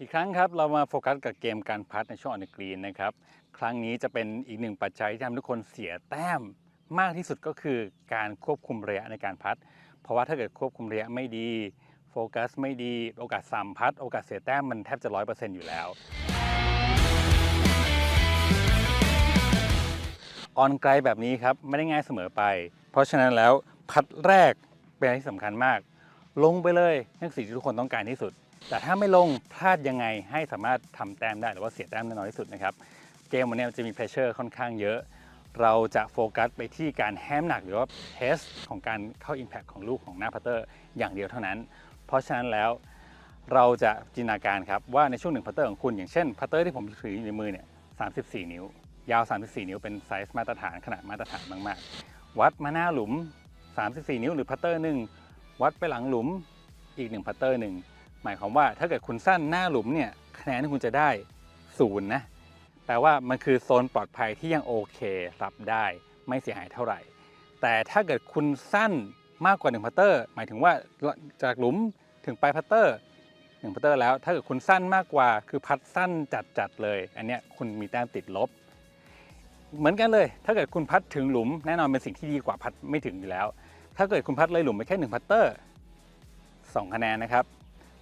อีกครั้งครับเรามาโฟกัสกับเกมการพัดในช่วงออนกรีนนะครับ ครั้งนี้จะเป็นอีกหนึ่งปัจจัยที่ทำทุกคนเสียแต้มมากที่สุดก็คือการควบคุมระยะในการพัด เพราะว่าถ้าเกิดควบคุมระยะไม่ดี โฟกัสไม่ดีโอกาสสามพัด โอกาสเสียแต้มมันแทบจะร้อยเปอร์เซ็นต์อยู่แล้วออนไกลแบบนี้ครับไม่ได้ง่ายเสมอไป เพราะฉะนั้นแล้วพัดแรกเป็นอะไรที่สำคัญมาก ลงไปเลยนั่นคือสิ่งที่ทุกคนต้องการที่สุด แต่ถ้าไม่ลงพลาดยังไงให้สามารถทำแต้มได้หรือว่าเสียแต้มได้น้อยที่สุดนะครับ เกมวันนี้จะมีเพรสเชอร์ค่อนข้างเยอะ เราจะโฟกัสไปที่การแฮมหนักหรือว่าเทสของการเข้า Impact ของลูกของหน้าพัตเตอร์อย่างเดียวเท่านั้น เพราะฉะนั้นแล้วเราจะจินตนาการครับว่าในช่วงหนึ่งพัตเตอร์ของคุณ อย่างเช่นพัตเตอร์ที่ผมถืออยู่ในมือเนี่ย34 นิ้ว ยาว 34 นิ้วเป็นไซส์มาตรฐานขนาดมาตรฐานมากๆ วัดมาหน้าหลุม 34 นิ้วหรือพัตเตอร์หนึ่งวัดไปหลังหลุมอีกหนึ่งพัตเตอร์หนึ่ง หมายความว่าถ้าเกิดคุณสั้นหน้าหลุมเนี่ยคะแนนที่คุณจะได้ศูนย์นะแปลว่ามันคือโซนปลอดภัยที่ยังโอเครับได้ไม่เสียหายเท่าไหร่ แต่ถ้าเกิดคุณสั้นมากกว่า1พัตเตอร์หมายถึงว่าจากหลุมถึงปลายพัตเตอร์1พัตเตอร์แล้วถ้าเกิดคุณสั้นมากกว่าคือพัดสั้นจัดๆเลย อันเนี้ยคุณมีแต้มติดลบ เหมือนกันเลย ถ้าเกิดคุณพัดถึงหลุมแน่นอนเป็นสิ่งที่ดีกว่าพัดไม่ถึงอยู่แล้ว ถ้าเกิดคุณพัดเลยหลุมไปแค่1พัตเตอร์2คะแนนนะครับ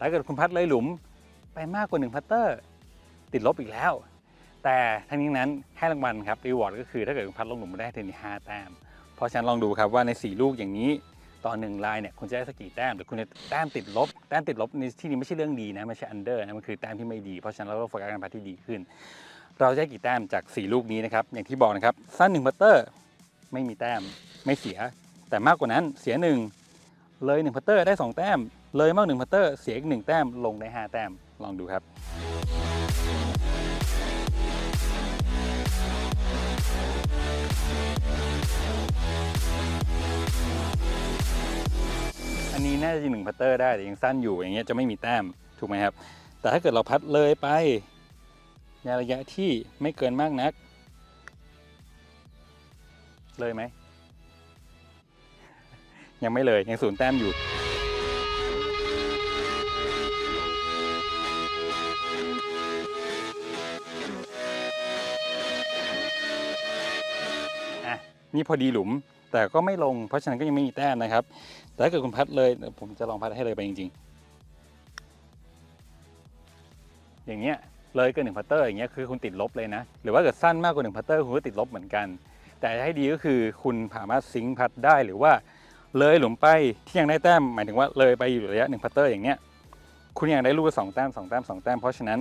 ถ้าเกิดคุณพัดเลยหลุมไปมากกว่า1พัตเตอร์ ติดลบอีกแล้ว แต่ทั้งนี้นั้นให้รางวัลครับรีวอร์ดก็คือถ้าเกิดคุณพัดลงหลุมมาได้ถึงห้าแต้ม เพราะฉะนั้นลองดูครับว่าใน 4 ลูกอย่างนี้ต่อหนึ่งลายเนี่ยคุณจะได้สักกี่แต้มหรือคุณจะแต้มติดลบแต้มติดลบในที่นี้ไม่ใช่เรื่องดีนะไม่ใช่อันเดอร์นะมันคือแต้มที่ไม่ดีเพราะฉะนั้นเราต้องโฟกัสการพัดที่ดีขึ้น เราจะได้กี่แต้มจาก 4 ลูกนี้นะครับอย่างที่บอกนะครับสั้น1พัตเตอร์ไม่มีแต้มไม่เสีย แต่มากกว่านั้นเสีย1 เลย1พัตเตอร์ได้ 2 แต้ม เลยมาก1พัตเตอร์เสียอีก1แต้มลงได้ 5 แต้มลองดูครับ อันนี้น่าจะหนึ่งพัตเตอร์ได้แต่ยังสั้นอยู่อย่างเงี้ยจะไม่มีแต้มถูกไหมครับ แต่ถ้าเกิดเราพัดเลยไปในระยะที่ไม่เกินมากนัก เลยไหม ยังไม่เลยยังศูนย์แต้มอยู่อะนี่พอดีหลุมแต่ก็ไม่ลง เพราะฉะนั้นก็ยังไม่มีแต้มนะครับ แต่ถ้าเกิดคุณพัดเลย ผมจะลองพัดให้เลยไปจริง ๆ อย่างเงี้ยเลยเกินหนึ่งพัตเตอร์อย่างเงี้ยคือคุณติดลบเลยนะ หรือว่าเกิดสั้นมากกว่าหนึ่งพัตเตอร์คุณก็ติดลบเหมือนกัน แต่ให้ดีก็คือคุณสามารถซิงค์พัดได้หรือว่า เลยหลุมไปที่ยังได้แต้มหมายถึงว่าเลยไปอยู่ระยะหนึ่งพัตเตอร์อย่างเงี้ยคุณยังได้ลูกสองแต้มสองแต้มสองแต้มเพราะฉะนั้น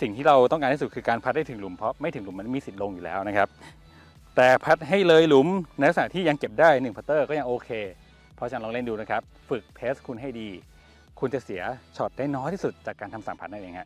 สิ่งที่เราต้องการที่สุดคือการพัดได้ถึงหลุมเพราะไม่ถึงหลุมมันมีสิทธิ์ลงอยู่แล้วนะครับ แต่พัดให้เลยหลุมในลักษณะที่ยังเก็บได้1พัตเตอร์ก็ยังโอเค เพราะฉะนั้นลองเล่นดูนะครับ ฝึกเพสคุณให้ดี คุณจะเสียช็อตได้น้อยที่สุดจากการทำสามพัดนั่นเองฮะ